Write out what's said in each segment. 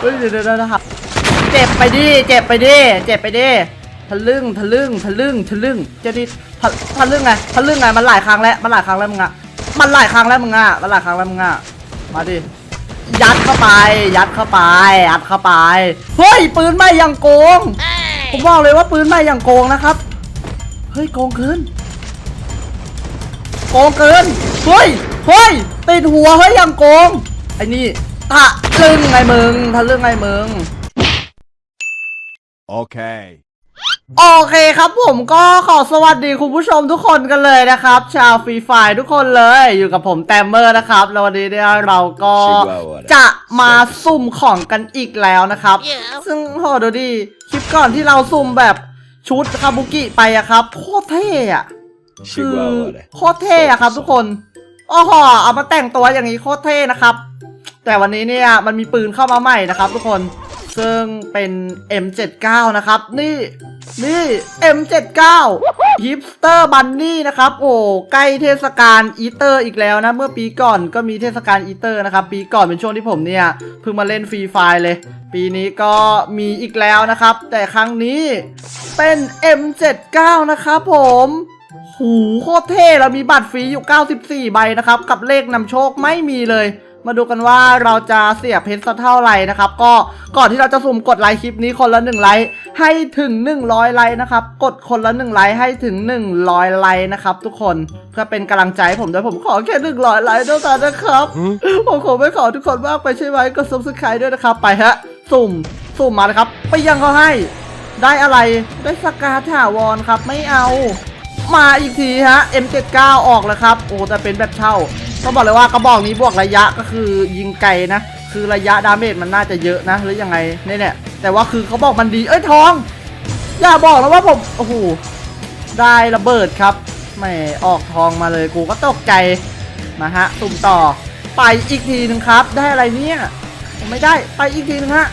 เฮ้ยเดี๋ยวเดี๋ยวนะครับเจ็บไปดิเจ็บไปดิเจ็บไปดิทะลึ่งทะลึ่งทะลึ่งทะลึ่งเจะดิทะทะลึ่งไงทะลึ่งไงมันหลายครั้งแล้วมันหลายครั้งแล้วมึงอะมันหลายครั้งแล้วมึงอะมันหลายครั้งแล้วมึงอะมาดิยัดเข้าไป ยัดเข้าไปยัดเข้าไปเฮ้ยปืนไม่ยังโกง ผมบอกเลยว่าปืนไม่ยังโกงนะครับเฮ้ยโกงเกินโกงเกินเฮ้ยเฮ้ยติดหัวเฮ้ยยังโกงไอ้นี่ ทะลึ่งไงมึงทะลึ่งไงมึง Okay. โอเคครับผมก็ขอสวัสดีคุณผู้ชมทุกคนกันเลยนะครับ ชาวฟรีไฟทุกคนเลยอยู่กับผมแตมเมอร์นะครับ แล้ววันนี้เนี่ยเราก็จะมาสุ่มของกันอีกแล้วนะครับ ซึ่งโหดูดิคลิปก่อนที่เราสุ่มแบบชุดคาบุกิไปอะครับโคตรเท่อะคือโคตรเท่อะครับทุกคนโอ้โหเอามาแต่งตัวอย่างนี้โคตรเท่นะครับ แต่วันนี้เนี่ยมันมีปืนเข้ามาใหม่นะครับทุกคนซึ่งเป็น M79 นะครับ นี่นี่ M79 ฮิปสเตอร์บันนี่นะครับ โอ้ใกล้เทศกาลอีเตอร์อีกแล้วนะ เมื่อปีก่อนก็มีเทศกาลอีเตอร์นะครับ ปีก่อนเป็นช่วงที่ผมเนี่ยเพิ่งมาเล่นฟรีไฟเลย ปีนี้ก็มีอีกแล้วนะครับ แต่ครั้งนี้เป็น M79 นะครับผมหูโคตรเท่แล้วมีบัตรฟรีอยู่ 94 ใบนะครับ กับเลขนำโชคไม่มีเลย มาดูกันว่าเราจะเสียเพชรสักเท่าไหร่นะครับ ก็ก่อนที่เราจะสุ่มกดไลค์คลิปนี้คนละ1ไลค์ให้ถึง 100 ไลค์นะครับ กดคนละ1ไลค์ให้ถึง 100 ไลค์นะครับ ทุกคนเพื่อเป็นกำลังใจให้ผมด้วยผมขอแค่100ไลค์เท่านั้นนะครับผมขอไม่ขอทุกคนมากไปใช่ไหมกด subscribe ด้วยนะครับ ไปฮะสุ่มสุ่มมาเลยครับ ไปยังเขาให้ ได้อะไรได้สกาถาวรครับ ไม่เอา มาอีกทีฮะ M79 ออกแล้วครับ โอ้แต่เป็นแบบเช่า ต้องบอกเลยว่ากระบอกนี้บวกระยะก็คือยิงไกลนะ คือระยะดาเมจมันน่าจะเยอะนะหรือยังไงเนี่ยเนี่ยแต่ว่าคือเขาบอกมันดีเอ้ยทอง อย่าบอกนะว่าผมโอ้โหได้ระเบิดครับแหม่ออกทองมาเลยกูก็ตกใจมาฮะตุ่มต่อไปอีกทีหนึ่งครับ ได้อะไรเนี่ยไม่ได้ไปอีกทีหนึงฮะ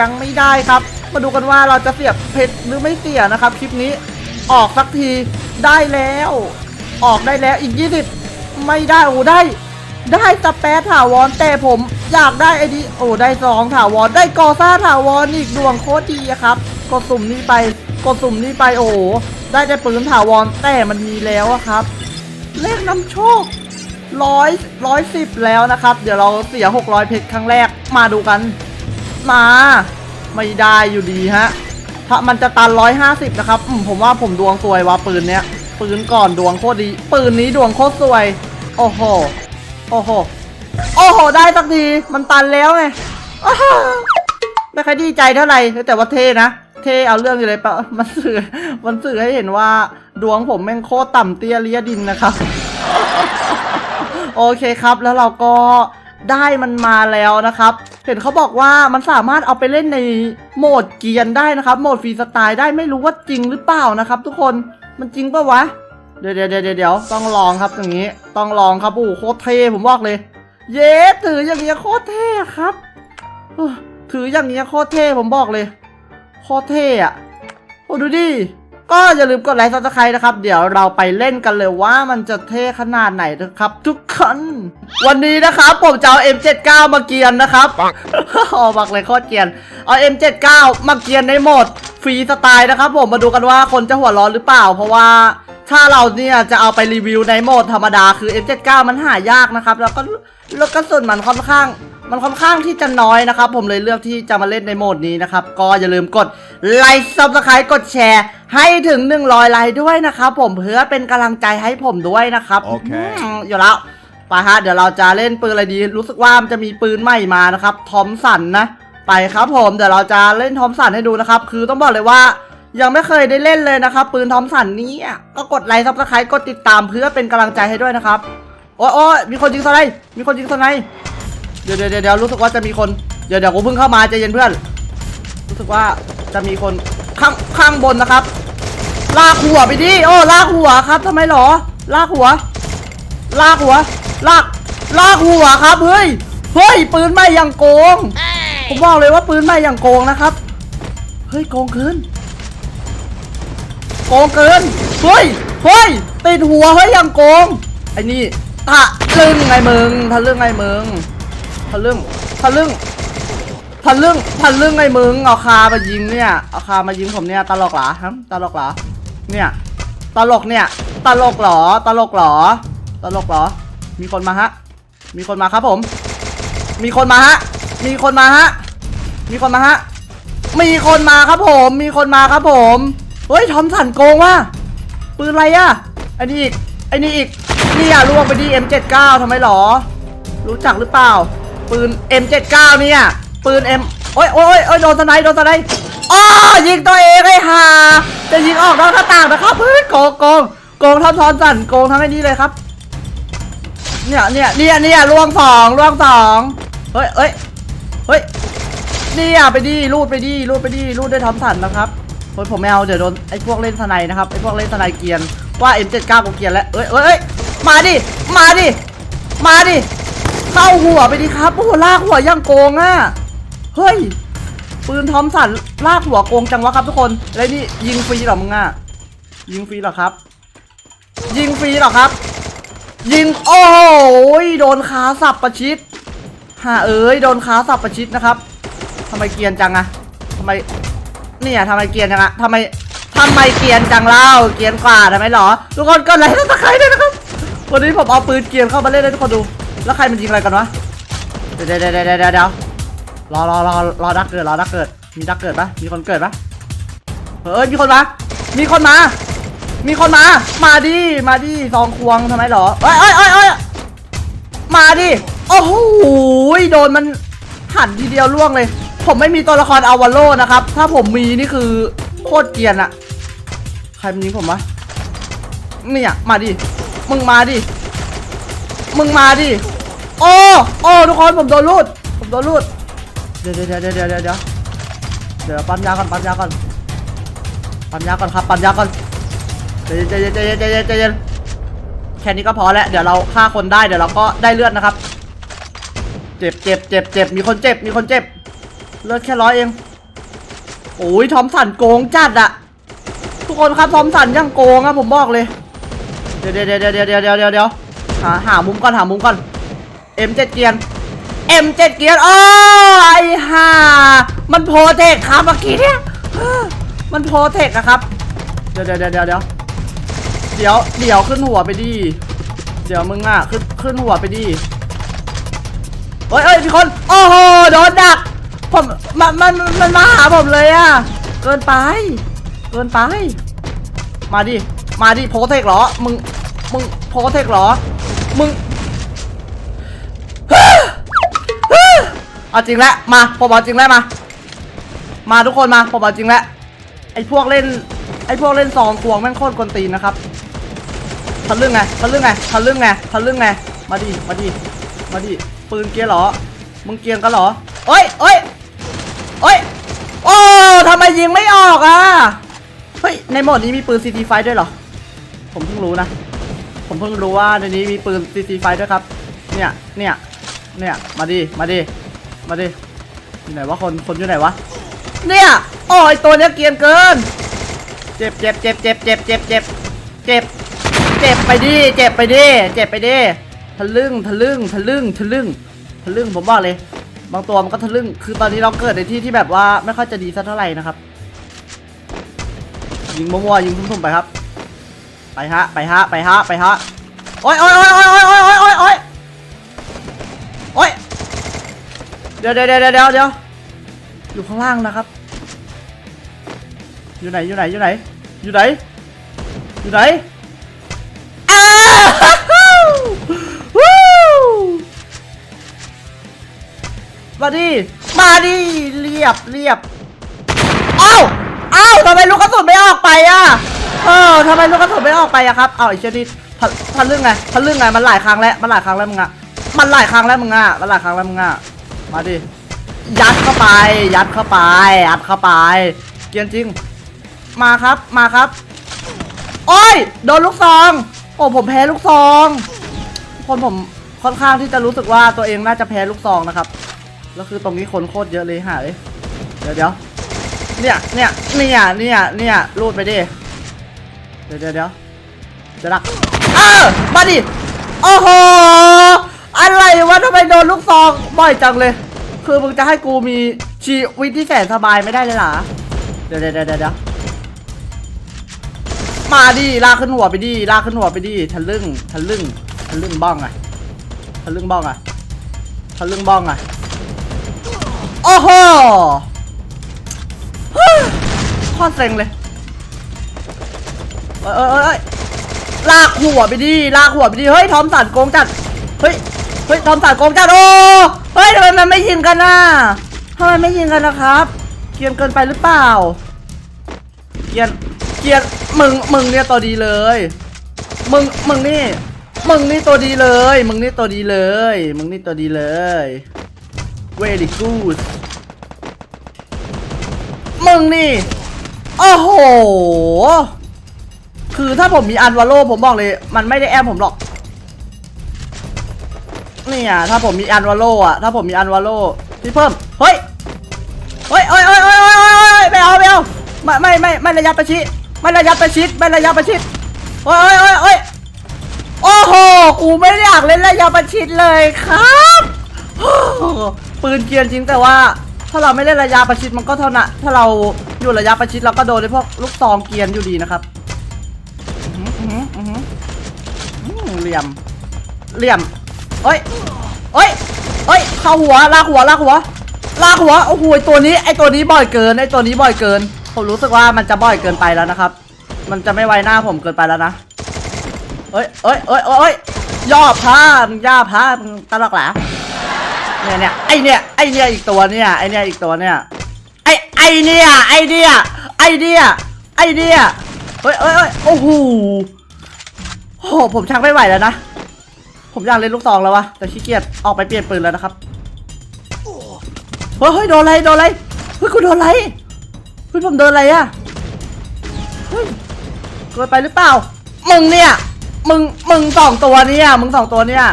ยังไม่ได้ครับ มาดูกันว่าเราจะเสียบเพชรหรือไม่เสียนะครับคลิปนี้ออกสักทีได้แล้ว ออกได้แล้วอีก 20 ไม่ได้ โอ้ได้ ได้สเปซถาวรแต่ผมอยากได้ไอ้นี่โอ้ได้สองถาวรได้กอซ่าถาวรอีกดวงโคตรดีอะครับ กดสุ่มนี้ไป กดสุ่มนี้ไปโอ้โหได้แต่ปืนถาวรแต่มันมีแล้วอะครับเลขนำโชคร้อยร้อยสิบแล้วนะครับ เดี๋ยวเราเสีย600เพชรครั้งแรกมาดูกัน มา ไม่ได้อยู่ดีฮะ ถ้ามันจะตัน150นะครับผมว่าผมดวงสวยว่ะปืนเนี้ย ปืนก่อนดวงโคตรดี ปืนนี้ดวงโคตรสวย โอ้โห โอ้โห โอ้โห ได้สักที มันตันแล้วไงไม่ค่อยดีใจเท่าไหร่ แต่ว่าเท่นะ เท่เอาเรื่องอยู่เลยปะมันสื่อ มันสื่อให้เห็นว่าดวงผมแม่งโคตรต่ำเตี้ยเลียดินนะครับ โอเคครับ แล้วเราก็ได้มันมาแล้วนะครับ เห็นเขาบอกว่ามันสามารถเอาไปเล่นในโหมดเกียร์ได้นะครับ โหมดฟรีสไตล์ได้ไม่รู้ว่าจริงหรือเปล่านะครับ ทุกคน มันจริงปะวะ เดี๋ยวเดี๋ยวเดี๋ยวต้องลองครับอย่างนี้ ต้องลองครับโอ้โคตรเท่ผมบอกเลย เย้ถืออย่างเงี้ยโคตรเท่ครับถืออย่างเงี้ยโคตรเท่ผมบอกเลย โคตรเท่อะโอ้ดูดิ ก็อย่าลืมกดไลค์ซับสไครต์นะครับ เดี๋ยวเราไปเล่นกันเลยว่ามันจะเท่ขนาดไหนนะครับ ทุกคน วันนี้นะครับผมจะเอา M79 มาเกียนนะครับออบักเลยโคตรเกียน เอา M79 มาเกียนในโหมดฟรีสไตล์นะครับ ผมมาดูกันว่าคนจะหัวร้อนหรือเปล่า เพราะว่าถ้าเราเนี่ยจะเอาไปรีวิวในโหมดธรรมดาคือ M79 มันหายากนะครับ แล้วก็แล้วกระสุนมันค่อนข้าง มันค่อนข้างที่จะน้อยนะครับ ผมเลยเลือกที่จะมาเล่นในโหมดนี้นะครับ ก็อย่าลืมกดไลค์ซับสไครต์กดแชร์ให้ถึง 100ไลค์ด้วยนะครับผมเพื่อเป็นกำลังใจให้ผมด้วยนะครับโอเคมอยู่แล้วไปฮะเดี๋ยวเราจะเล่นปืนอะไรดี รู้สึกว่ามันจะมีปืนใหม่มานะครับทอมสันนะไปครับผมเดี๋ยวเราจะเล่นทอมสันให้ดูนะครับ คือต้องบอกเลยว่ายังไม่เคยได้เล่นเลยนะครับ ปืนทอมสันนี้อะก็กดไลค์ซับสไครต์กดติดตามเพื่อเป็นกำลังใจให้ด้วยนะครับ โอ้ยโอ้ยมีคนยิงสไนด์มีคนยิงสไนด์ เดี๋ยวเดี๋ยวเดี๋ยวรู้สึกว่าจะมีคน เดี๋ยวเดี๋ยวกูเพิ่งเข้ามาใจเย็นเพื่อน รู้สึกว่าจะมีคนข้างข้างบนนะครับ ลากหัวไปดิ โอ้ลากหัวครับทำไมหรอ ลากหัว ลากหัว ลาก ลากหัวครับ เฮ้ย เฮ้ย ปืนไม่ยังโกง ผมบอกเลยว่าปืนไม่ยังโกงนะครับ เฮ้ยโกงเกิน โกงเกิน เฮ้ย เฮ้ย ติดหัวเฮ้ยยังโกง ไอ้นี่ทะลึ่งไงมึงทะลึ่งไงมึง ทะลึ่งทะลึ่งทะลึ่งทะลึ่งไอ้มึงเอาคามายิงเนี่ยเอาคามายิงผมเนี่ยตลกเหรอฮะตลกเหรอเนี่ยตลกเนี่ยตลกเหรอตลกเหรอตลกเหรอ มีคนมาฮะ มีคนมาครับผม มีคนมาฮะ มีคนมาฮะ มีคนมาฮะ มีคนมาครับผม มีคนมาครับผม เฮ้ยทอมสันโกงว่ะ ปืนอะไรอะไอ้นี่อีกไอ้นี่อีก นี่อะล่วงไปดี M79 ทำไมหรอ รู้จักหรือเปล่า ปืน M79 เนี่ย ปืน M โอ้ยโอ้ยโอ้ยโดนสไนโดนสไนอ้อยิงตัวเองไอ้ห่าจะยิงออกนอกหน้าต่างนะครับเฮ้ยโกงโกงโกงทอมทอนสั่นโกงทั้งไอ้นี้เลยครับ เนี่ยเนี่ยเนี่ยเนี่ยล่วงสองล่วงสองเฮ้ยเฮ้ยเฮ้ยเนี่ยไปดิรูดไปดิรูดไปดิรูดได้ทอมสันนะครับเฮ้ยผมไม่เอาเดี๋ยวโดนไอ้พวกเล่นสไนนะครับไอ้พวกเล่นสไนเกียนว่า M79 กูเกียนแล้วเอ้ยเอ้ยเอ้ยมาดิมาดิมาดิ เข้าหัวไปดิครับ โอ้โหลากหัวยังโกงอะ เฮ้ย ปืนทอมสันลากหัวโกงจังวะครับทุกคน แล้วนี่ยิงฟรีหรอมึงอะ ยิงฟรีหรอครับ ยิงฟรีหรอครับ ยิง โอ้โหโดนขาสับประชิดฮ่าเอ้ยโดนขาสับประชิดนะครับทำไมเกียนจังอะทำไม เนี่ยทำไมเกียนจังอะทำไมทำไมเกียนจังเล่า เกียนกว่าทำไมหรอ ทุกคนก็ไลค์ตะไคร้ด้วยนะครับ วันนี้ผมเอาปืนเกียนเข้ามาเล่นให้ทุกคนดู แล้วใครมันยิงอะไรกันวะ เดี๋ยวเดี๋ยวเดี๋ยวเดี๋ยวเดเดรอรอรอรอดักเกิดรอดักเกิด มีดักเกิดปะมีคนเกิดปะเฮ้ยมีคนมา มีคนมา มีคนมา มาดิ มาดิซองควงทำไมเหรอเอ้ยเอ้ยเอ้ยเอ้ยมาดิ โอ้โหโดนมันหันทีเดียวล่วงเลย ผมไม่มีตัวละครอวาโลนะครับ ถ้าผมมีนี่คือโคตรเกียนอะใครมันยิงผมวะเนี่ยมาดิ มึงมาดิ มึงมาดิ โอ้โอ้ทุกคนผมโดนรูดผมโดนรูดเดี๋ยวเดี๋ยวเดี๋ยวเดี๋ยวเดี๋ยวเดี๋ยวเดี๋ยวปั๊มยาก่อนปั๊มยาก่อนปั๊มยาก่อนครับปั๊มยาก่อนใจเยวเดี๋ยวเดี๋ยวเดี๋ยวเดี๋ยวแค่นี้ก็พอแล้วเดี๋ยวเราฆ่าคนได้เดี๋ยวเราก็ได้เลือดนะครับ เจ็บเจ็บเจ็บเจ็บมีคนเจ็บมีคนเจ็บ เลือดแค่ร้อยเองโอ้ยทอมสันโกงจัดอะทุกคนครับทอมสันยังโกงอะผมบอกเลย เดี๋ยวเดี๋ยวเดี๋ยวเดี๋ยวเดี๋ยวเดี๋ยวหาหามุมก่อนหามุมก่อน M7 เกียร์ M7 เกียร์โอ้ไอ้ห่ามันโพเทคครับเมื่อกี้เนี่ยมันโพเทคนะครับ เดี๋ยวเดี๋ยวเดี๋ยวเดี๋ยวเดี๋ยวเดี๋ยวเดี๋ยวขึ้นหัวไปดิเดี๋ยวมึงอะขึ้นขึ้นหัวไปดิเฮ้ยเฮ้ยมีคนโอ้โหโดนดักผมมันมันมันมาหาผมเลยอะเกินไปเกินไป มาดิมาดิโพเทคเหรอมึงมึงโพเทคเหรอมึง เอาจริงแล้วมาผมเอาจริงแล้วมา มาทุกคนมาผมเอาจริงแล้วไอ้พวกเล่นไอ้พวกเล่นซองควงแม่งโคตรกวนตีนนะครับทะลึ่งไงทะลึ่งไงทะลึ่งไงทะลึ่งไงมาดิมาดิมาดิปืนเกียร์เหรอ มึงเกียร์กันเหรอเอ้ยเอ้ยเอ้ยโอ้ทำไมยิงไม่ออกอะเฮ้ยในโหมดนี้มีปืน CT ไฟด้วยเหรอ ผมเพิ่งรู้นะ ผมเพิ่งรู้ว่าในนี้มีปืน CT ไฟด้วยครับ เนี่ยเนี่ยเนี่ยมาดิมาดิ มาดิ อยู่ไหนวะคน คนอยู่ไหนวะ เนี่ยโอ้ยตัวเนี้ยเกรียนเกิน เจ็บเจ็บเจ็บเจ็บเจ็บเจ็บเจ็บเจ็บ เจ็บไปดิ เจ็บไปดิ เจ็บไปดิ ทะลึ่ง ทะลึ่ง ทะลึ่ง ทะลึ่ง ทะลึ่ง ผมบอกเลย บางตัวมันก็ทะลึ่ง คือตอนนี้เราเกิดในที่ที่แบบว่าไม่ค่อยจะดีสักเท่าไหร่นะครับ ยิงมั่วๆยิงทุ่มๆไปครับ ไปฮะ ไปฮะ ไปฮะ ไปฮะ โอ้ยโอ้ยโอ้ยโอ้ยโอ้ยโอ้ยโอ้ย เดี๋ยวเดี๋ยวเดี๋ยวเดี๋ยวเดี๋ยวอยู่ข้างล่างนะครับ อยู่ไหนอยู่ไหนอยู่ไหน อยู่ไหน อยู่ไหนอ้าววู้มาดิมาดิเรียบเรียบเอ้าเอ้าทำไมลูกกระสุนไม่ออกไปอะเออทำไมลูกกระสุนไม่ออกไปอะครับเอาไอ้เชนี่ทะทะลึ่งไงทะลึ่งไงมันหลายครั้งแล้วมันหลายครั้งแล้วมึงอะมันหลายครั้งแล้วมึงอะมันหลายครั้งแล้วมึงอะ มาดิ ยัดเข้าไป ยัดเข้าไป ยัดเข้าไป เกียนจริง มาครับ มาครับ โอ้ย โดนลูกซอง โอ้ผมแพ้ลูกซอง คนผมค่อนข้างที่จะรู้สึกว่าตัวเองน่าจะแพ้ลูกซองนะครับ แล้วคือตรงนี้คนโคตรเยอะเลยหาเลยเดี๋ยวเดี๋ยวเนี่ย เนี่ย เนี่ย เนี่ย เนี่ยรูดไปดิ เดี๋ยวเดี๋ยวเดี๋ยวจะดัก เออมาดิ โอ้โห อะไรวะทำไมโดนลูกซองบ่อยจังเลย คือมึงจะให้กูมีชีวิตที่แสนสบายไม่ได้เลยเหรอเดี๋ยวเดี๋ยวเดี๋ยวเดี๋ยวมาดิลากขึ้นหัวไปดิลากขึ้นหัวไปดิทะลึ่งทะลึ่งทะลึ่งบ้องอะทะลึ่งบ้องอะทะลึ่งบ้องอะโอ้โหฮู้โคตรเซ็งเลยเอ้ยเอ้ยเอ้ยเอ้ยลากหัวไปดิลากหัวไปดิเฮ้ยทอมสันโกงจัดเฮ้ย เฮ้ยทอมสันโกงจัดโอ้เฮ้ยทำไมมันไม่ยิงกันน่ะทำไมไม่ยิงกันนะครับ เกียนเกินไปหรือเปล่า เกียนเกียนมึงมึงเนี่ยตัวดีเลย มึงมึงนี่มึงนี่ตัวดีเลย มึงนี่ตัวดีเลย มึงนี่ตัวดีเลย very good มึงนี่โอ้โห คือถ้าผมมีอันวาโลผมบอกเลย มันไม่ได้แอมผมหรอก นี่อะถ้าผมมีอันวาโลอะถ้าผมมีอันวาโลพี่เพิ่มเฮ้ยเฮ้ยเฮ้ยเฮ้ยเฮ้ยเฮ้ยเฮ้ยไม่เอาไม่เอาไม่ไม่ไม่ไม่ระยะประชิดไม่ระยะประชิดไม่ระยะประชิดเฮ้ยเฮ้ยเฮ้ยโอ้โหกูไม่ได้อยากเล่นระยะประชิดเลยครับปืนเกียนจริงแต่ว่า ถ้าเราไม่เล่นระยะประชิดมันก็เท่านั้นถ้าเราอยู่ระยะประชิดเราก็โดนไอ้พวกลูกซองเกียนอยู่ดีนะครับอื้อหืออื้อหืออื้อหือเหลี่ยมเหลี่ยม เฮ้ยเฮ้ยเฮ้ยเข้าหัวลากหัวลากหัวลากหัวโอ้โหตัวนี้ไอตัวนี้บ่อยเกินไอตัวนี้บ่อยเกิน ผมรู้สึกว่ามันจะบ่อยเกินไปแล้วนะครับ มันจะไม่ไวหน้าผมเกินไปแล้วนะเอ้ยเอ้ยเอ้ยเอ้ยย่อผ้ามย่าผ้ามตลกหรอเนี่ยเนี่ยไอเนี่ยไอเนี่ยอีกตัวเนี่ยไอเนี่ยอีกตัวเนี่ยไอไอเนี่ยไอเนี่ยไอเนี่ยไอเนี่ยเฮ้ยเอ้ยเอ้ยโอ้โหโอ้โหผมชักไม่ไหวแล้วนะ ผมอยากเล่นลูกซองแล้ววะแต่ขี้เกียจออกไปเปลี่ยนปืนแล้วนะครับเฮ้ยเฮ้ยโดนอะไรโดนอะไรเฮ้ยกูโดนอะไรเฮ้ยผมโดนอะไรอะเฮ้ยเกินไปหรือเปล่ามึงเนี่ยมึงมึงสองตัวเนี่ยมึงสองตัวเนี่ย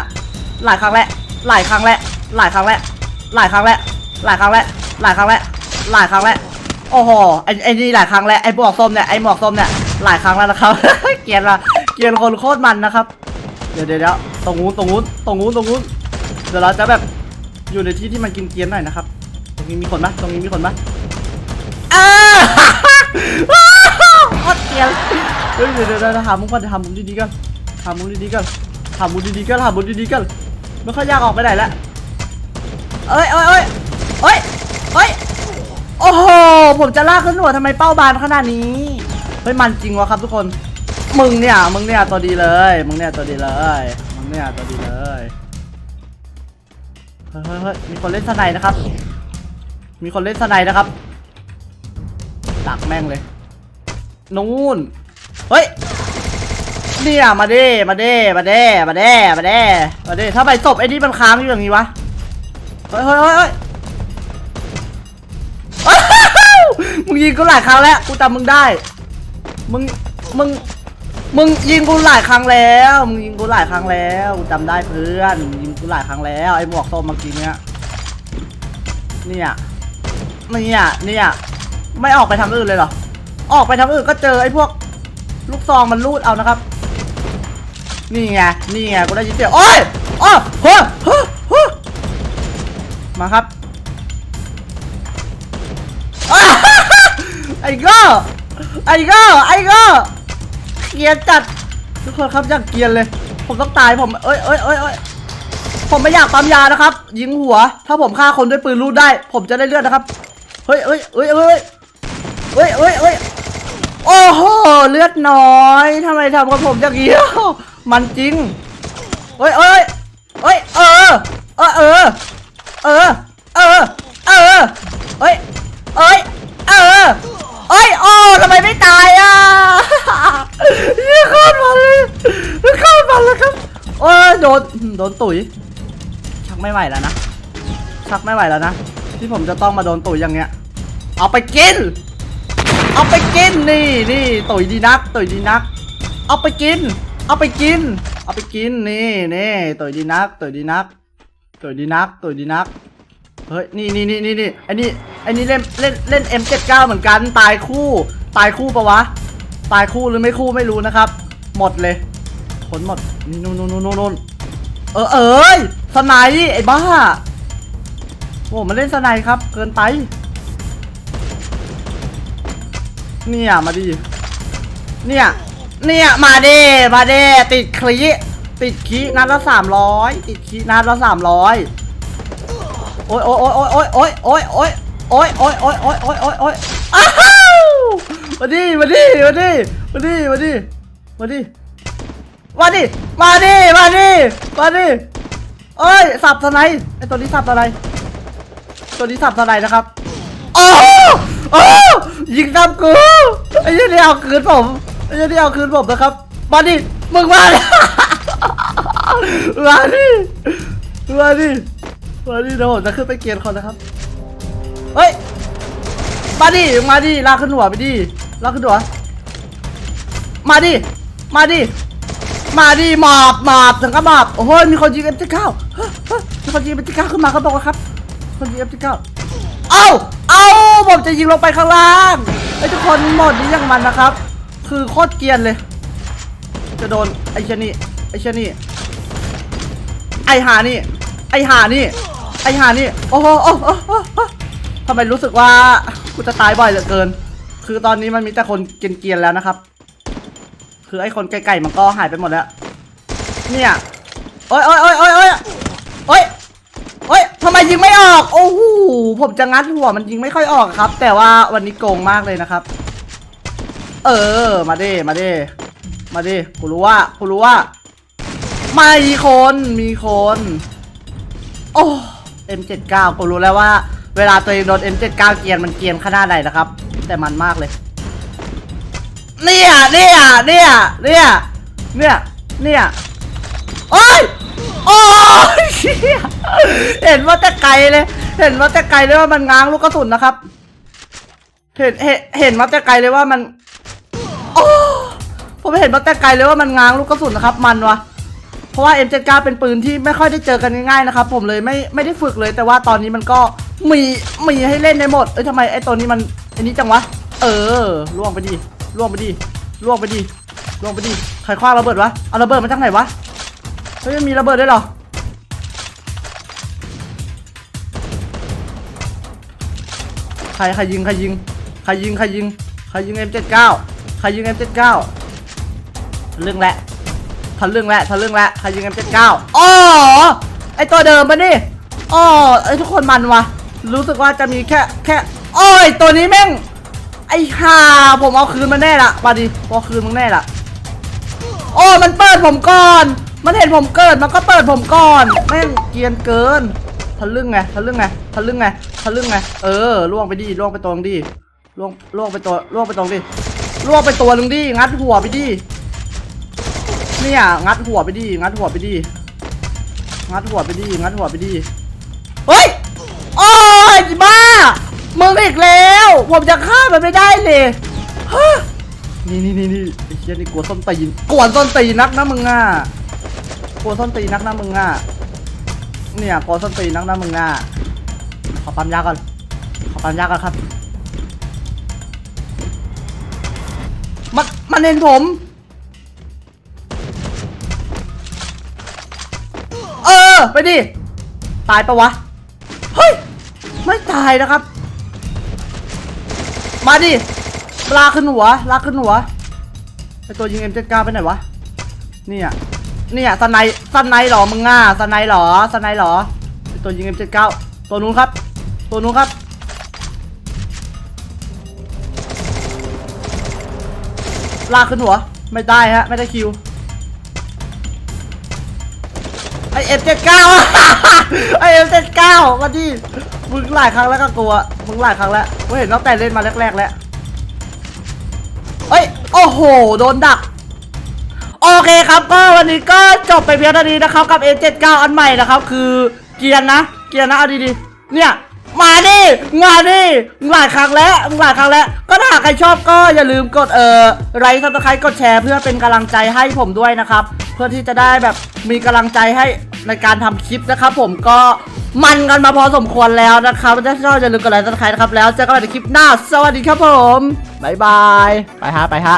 หลายครั้งแล้วหลายครั้งแล้วหลายครั้งแล้วหลายครั้งแล้วหลายครั้งแล้วหลายครั้งแล้วหลายครั้งแล้วโอ้โหไอ้ไอ้นี่หลายครั้งแล้วไอ้หมวกส้มเนี่ยไอ้หมวกส้มเนี่ยหลายครั้งแล้วนะครับเกียนละเกียนคนโคตรมันนะครับ เดี๋ยวเดี๋ยว รงนู้นตรงนู้นตรงนู้นตรงนู้นเดี๋ยวเราจะแบบอยู่ในที่ที่มันกินเกียนหน่อยนะครับ ตรงนี้มีคนปะตรงนี้มีคนปะอ้าโคตรเกียนเฮ้ยเดี๋ยวเดี๋ยวเดี๋ยวหามุมก่อนเดี๋ยวหามุมดีๆกันหามุมดีๆกันหามุมดีๆกันหามุมดีๆกันไม่ค่อยยากออกไปไหนละเอ้ยเอ้ยเอ้ยเอ้ยเอ้ยโอ้โหผมจะลากขึ้นหัวทำไมเป้าบานขนาดนี้เฮ้ยมันจริงวะครับทุกคน มึงเนี่ยมึงเนี่ยตัวดีเลย มึงเนี่ยตัวดีเลย มึงเนี่ยตัวดีเลยเฮ้ยเฮ้ยเฮ้ยมีคนเล่นสไนนะครับ มีคนเล่นสไนนะครับดักแม่งเลย นู่น เฮ้ย เนี่ยมาเด้มาเด้มาเด้มาเด้มาเด้มาเด้ถ้าไปศพไอ้นี่มันค้างอยู่อย่างนี้วะ เฮ้ยเฮ้ยเฮ้ยเฮ้ยมึงยิงกูหลายครั้งแล้ว กูจำมึงได้ มึง มึง มึงยิงกูหลายครั้งแล้ว มึงยิงกูหลายครั้งแล้วกูจำได้เพื่อนมึงยิงกูหลายครั้งแล้วไอ้หมวกส้มเมื่อกี้เนี้ยเนี่ยเนี่ยเนี่ยไม่ออกไปทางอื่นเลยเหรอ ออกไปทางอื่นก็เจอไอ้พวกลูกซองมันรูดเอานะครับ นี่ไง นี่ไงกูได้ยินเสียงโอ้ยโอ้ยเฮ้เฮ้เฮ้มาครับไอ้ก็ไอ้ก็ไอ้ก็ เกรียนจัด ทุกคนครับอยากเกรียนเลย ผมต้องตายผมเอ้ยเอ้ยเอ้ยเอ้ยผมไม่อยากปั๊มยานะครับ ยิงหัว ถ้าผมฆ่าคนด้วยปืนรูดได้ ผมจะได้เลือดนะครับ เฮ้ยเฮ้ยเฮ้ยเฮ้ยเฮ้ยเฮ้ยเฮ้ยโอ้โหเลือดน้อยทำไมทำกับผมอย่างนี้มันจริงเฮ้ยเฮ้ยเฮ้ยเออเออเออเออ เออ เฮ้ย เอ้ย เออ เอ้ย โอ้ทำไมไม่ตายอะยี่ข้ามมาเลยข้ามมาเลยครับ โอ้ยโด นโดนตุ๋ยชักไม่ไหวแล้วนะชักไม่ไหวแล้วนะที่ผมจะต้องมาโดนตุ๋ยอย่างเงี้ย เอาไปกิน เอาไปกินนี่นี่ตุ๋ยดีนักตุ๋ยดีนัก เอาไปกิน เอาไปกิน เอาไปกินนี่นี่ตุ๋ยดีนักตุ๋ยดีนักตุ๋ยดีนักตุ๋ยดีนักเฮ้ยนี่นี่นี่นี่นี่ไอ้นี่ไอ้นี่เล่นเล่นเล่น M79 เหมือนกันตายคู่ ตายคู่ปะวะ ตายคู่หรือไม่คู่ไม่รู้นะครับ หมดเลยผลหมดนี่นู่นนู่นนู่นนู่น เออเอ้ยสไนไอ้บ้าโอ้มันเล่นสไนครับ เกินไป เนี่ยมาดิเนี่ย เนี่ยมาเด้มาเด้ติดคลีติดคีนัดละสามร้อยติดคีนัดละสามร้อยโอ้ยโอ้ยโอ้ยโอ้ยโอ้ยโอ้ยโอ้ยโอ้ยโอ้ยโอ้ยโอ้ยโอ้ยโอ้ยโอ้ยอ้าวมาดิมาดิมาดิมาดิมาดิมาดิมาดิ มาดิ มาดิ มาดิ เอ้ย สับสไนไอตัวนี้สับสไนตัวนี้สับสไนนะครับ โอ้โหโอ้ยิงตามกูไอ้เหี้ยนี่เอาคืนผม ไอ้เหี้ยนี่เอาคืนผมนะครับ มาดิ มึงมาดิมาดิมาดิมาดิเดี๋ยวผมจะขึ้นไปเกียร์คนนะครับ เฮ้ย มาดิ มาดิ ลากขึ้นหัวไปดิ ลากขึ้นหัว มาดิ มาดิ มาดิหมอบหมอบถึงก็หมอบโอ้โหมีคนยิงเอ็มจีเก้ามีคนยิงเอ็มจีเก้าขึ้นมาเขาบอกว่าครับ คนยิงเอ็มจีเก้าเอ้าเอ้าผมจะยิงลงไปข้างล่างไอ้ทุกคนหมดนี้ย่างมันนะครับ คือโคตรเกียนเลย จะโดนไอ้เชนี่ไอ้เชนี่ไอ้หานี่ ไอ้หานี่ ไอ้หานี่ โอ้โหโอ้โหทำไมรู้สึกว่ากูจะตายบ่อยเหลือเกิน คือตอนนี้มันมีแต่คนเกียนๆแล้วนะครับ คือไอ้คนไกลๆมันก็หายไปหมดแล้ว เนี่ยโอ้ยโอ้ยโอ้ยโอ้ยโอ้ยโอ้ยเฮ้ยทำไมยิงไม่ออก โอ้โห ผมจะงัดหัวมันยิงไม่ค่อยออกครับ แต่ว่าวันนี้โกงมากเลยนะครับ เออ มาด้มาด้มาด้กูรู้ว่า กูรู้ว่า ไม่มีคน มีคน โอ้ M79 กูรู้แล้วว่า เวลาตัวเองโดน M79 เกียนมันเกียนขนาดไหนนะครับ แต่มันมากเลย เนี่ยเนี่ยเนี่ยเนี่ยเนี่ยเนี่ยโอ้ยโอ้ยเห็นว่าแต่ไกลเลย เห็นว่าแต่ไกลเลยว่ามันง้างลูกกระสุนนะครับ เห็นเห็นเห็นมาแต่ไกลเลยว่ามันโอ้ผมเห็นมาแต่ไกลเลยว่ามันง้างลูกกระสุนนะครับ มันวะเพราะว่า M79 เป็นปืนที่ไม่ค่อยได้เจอกันง่ายๆนะครับ ผมเลยไม่ไม่ได้ฝึกเลยแต่ว่าตอนนี้มันก็มีมีให้เล่นในหมดเอ้ยทำไมไอ้ตัวนี้มันไอ้นี้จังวะ เออล่วงไปดิ ล่วงไปดิล่วงไปดิล่วงไปดิใครคว้าระเบิดวะเอาระเบิดมาจากไหนวะเฮ้ยมีระเบิดด้วยเหรอใครใครยิงใครยิงใครยิงใครยิงใครยิง M79 ใครยิง M79 ทะลึ่งแหละทะลึ่งแหละทะลึ่งแหละใครยิง M79 อ๋อไอตัวเดิมปะนี่อ๋อไอทุกคนมันวะรู้สึกว่าจะมีแค่แค่โอ้ยตัวนี้แม่ง ไอห่าผมเอาคืนมันแน่ละมาดิเอาคืนมึงแน่ละโอ้มันเปิดผมก่อน มันเห็นผมเกิดมันก็เปิดผมก่อนแม่งเกียนเกินทะลึ่งไงทะลึ่งไงทะลึ่งไงทะลึ่งไงเออล่วงไปดิล่วงไปตรงดิล่วงล่วงไปตัวล่วงไปตรงดิล่วงไปตัวหนึ่งดิงัดหัวไปดิเนี่ยงัดหัวไปดิงัดหัวไปดิงัดหัวไปดิงัดหัวไปดิเฮ้ย มึงอีกแล้ว ผมจะฆ่ามันไม่ได้เลยฮะนี่นี่นี่นี่ไอ้เชี่ยนี่กลัวส้นตีนกวนส้นตีนนักนะมึงอะกลัวส้นตีนนักนะมึงอะเนี่ยกลัวส้นตีนนักนะมึงอะขอปั๊มยาก่อนขอปั๊มยาก่อนครับมันมันเห็นผมเออไปดิตายปะวะเฮ้ยไม่ตายนะครับ มาดิลากขึ้นหัวลากขึ้นหัวไอตัวยิงเอ็มเจ็ดเก้าไปไหนวะเนี่ยเนี่ยสไนสไนด์เหรอมึงอะสไนด์เหรอสไนด์เหรอไอตัวยิงเอ็มเจ็ดเก้าตัวนู้นครับ ตัวนู้นครับลากขึ้นหัว ไม่ได้ฮะ ไม่ได้คิว เอ็มเจ็ดเก้าไอเอ็มเจ็ดเก้ามาดิมึงหลายครั้งแล้วก็กลัวมึงหลายครั้งแล้วกูเห็นตั้งแต่เล่นมาแรกๆแล้วเอ้ยโอ้โหโดนดักโอเคครับก็วันนี้ก็จบไปเพียงเท่านี้นะครับกับ A79 อันใหม่นะครับ คือเกียร์นะ เกียร์นะเอาดีๆเนี่ยมาดิมาดิมึงหลายครั้งแล้วมึงหลายครั้งแล้ว ก็ถ้าหากใครชอบก็อย่าลืมกดเอ่อไลค์ซับสไครต์กดแชร์เพื่อเป็นกำลังใจให้ผมด้วยนะครับ เพื่อที่จะได้แบบมีกำลังใจให้ ในการทำคลิปนะครับผมก็มันกันมาพอสมควรแล้วนะครับถ้าชอบอย่าลืมกดไลค์ซับสไครนะครับแล้วเจอกันใหม่ในคลิปหน้า สวัสดีครับผมบ๊ายบายไปฮะไปฮะ